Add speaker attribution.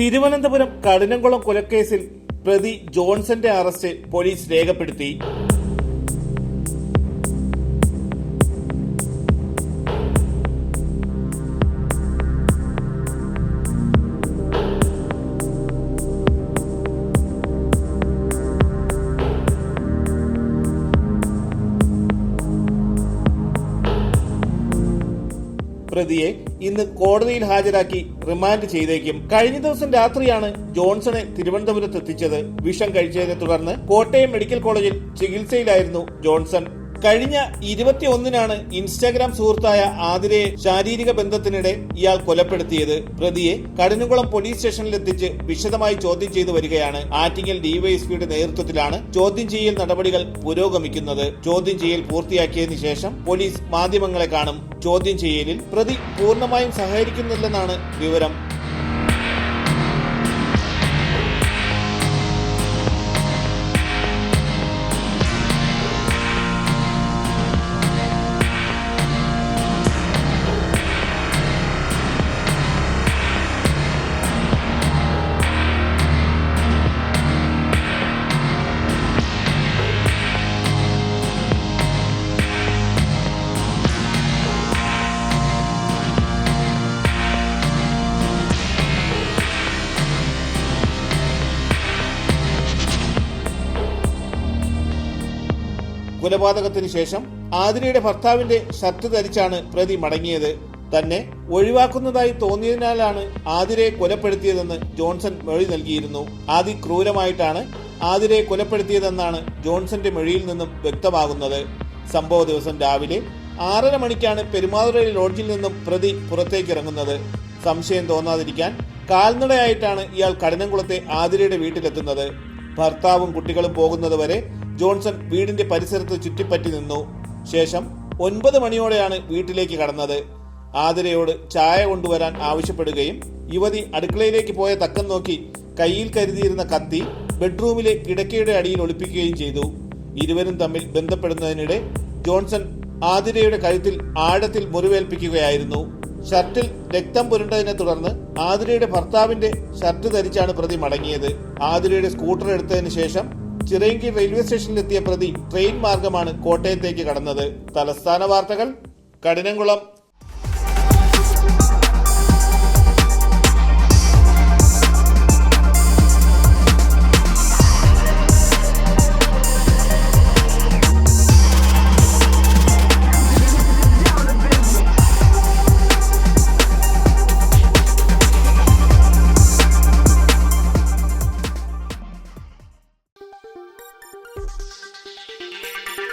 Speaker 1: തിരുവനന്തപുരം കഠിനംകുളം കൊലക്കേസിൽ പ്രതി ജോൺസന്റെ arrest police രേഖപ്പെടുത്തി. പ്രതിയെ ഇന്ന് കോടതിയിൽ ഹാജരാക്കി റിമാൻഡ് ചെയ്തേക്കും. കഴിഞ്ഞ ദിവസം രാത്രിയാണ് ജോൺസണെ തിരുവനന്തപുരത്ത് എത്തിച്ചത് വിഷം കഴിച്ചതിനെ തുടർന്ന് കോട്ടയം മെഡിക്കൽ കോളേജിൽ ചികിത്സയിലായിരുന്നു ജോൺസൺ. കഴിഞ്ഞ ഇരുപത്തിയൊന്നിനാണ് ഇൻസ്റ്റാഗ്രാം സുഹൃത്തായ ആതിരയെ ശാരീരിക ബന്ധത്തിനിടെ ഇയാൾ കൊലപ്പെടുത്തിയത്. പ്രതിയെ കടനുകുളം പോലീസ് സ്റ്റേഷനിലെത്തിച്ച് വിശദമായി ചോദ്യം ചെയ്തു വരികയാണ്. ആറ്റിങ്ങൽ ഡിവൈഎസ്പിയുടെ നേതൃത്വത്തിലാണ് ചോദ്യം ചെയ്യൽ നടപടികൾ പുരോഗമിക്കുന്നത്. ചോദ്യം ചെയ്യൽ പൂർത്തിയാക്കിയതിനു ശേഷം പോലീസ് മാധ്യമങ്ങളെ കാണും. ചോദ്യം ചെയ്യലിൽ പ്രതി പൂർണമായും സഹകരിക്കുന്നില്ലെന്നാണ് വിവരം. കൊലപാതകത്തിന് ശേഷം ആതിരയുടെ ഭർത്താവിന്റെ ഷർട്ട് ധരിച്ചാണ് പ്രതി മടങ്ങിയത്. തന്നെ ഒഴിവാക്കുന്നതായി തോന്നിയതിനാലാണ് ആതിരയെ കൊലപ്പെടുത്തിയതെന്ന് ജോൺസൺ മൊഴി നൽകിയിരുന്നു. ആദി ക്രൂരമായിട്ടാണ് ആതിരയെ കൊലപ്പെടുത്തിയതെന്നാണ് ജോൺസന്റെ മൊഴിയിൽ നിന്നും വ്യക്തമാകുന്നത്. സംഭവ ദിവസം രാവിലെ ആറര മണിക്കാണ് പെരുമാതുറ ലോഡ്ജിൽ നിന്നും പ്രതി പുറത്തേക്ക് പുറത്തേക്കിറങ്ങുന്നത്. സംശയം തോന്നാതിരിക്കാൻ കാൽനടയായിട്ടാണ് ഇയാൾ കഠിനംകുളത്തെ ആതിരയുടെ വീട്ടിലെത്തുന്നത്. ഭർത്താവും കുട്ടികളും പോകുന്നത് വരെ ജോൺസൺ വീടിന്റെ പരിസരത്ത് ചുറ്റിപ്പറ്റി നിന്നു. ശേഷം ഒൻപത് മണിയോടെയാണ് വീട്ടിലേക്ക് കടന്നത്. ആതിരയോട് ചായ കൊണ്ടുവരാൻ ആവശ്യപ്പെടുകയും യുവതി അടുക്കളയിലേക്ക് പോയ തക്കം നോക്കി കയ്യിൽ കരുതിയിരുന്ന കത്തി ബെഡ്റൂമിലെ കിടക്കയുടെ അടിയിൽ ഒളിപ്പിക്കുകയും ചെയ്തു. ഇരുവരും തമ്മിൽ ബന്ധപ്പെടുന്നതിനിടെ ജോൺസൺ ആതിരയുടെ കഴുത്തിൽ ആഴത്തിൽ മുറിവേൽപ്പിക്കുകയായിരുന്നു. ഷർട്ടിൽ രക്തം പുരണ്ടതിനെ തുടർന്ന് ആതിരയുടെ ഭർത്താവിന്റെ ഷർട്ട് ധരിച്ചാണ് പ്രതി മടങ്ങിയത്. ആതിരയുടെ സ്കൂട്ടർ എടുത്തതിന് ശേഷം ചിറയങ്കി റെയിൽവേ സ്റ്റേഷനിലെത്തിയ പ്രതി ട്രെയിൻ മാർഗമാണ് കോട്ടയത്തേക്ക് കടന്നത്. തലസ്ഥാന വാർത്തകൾ കഠിനംകുളം.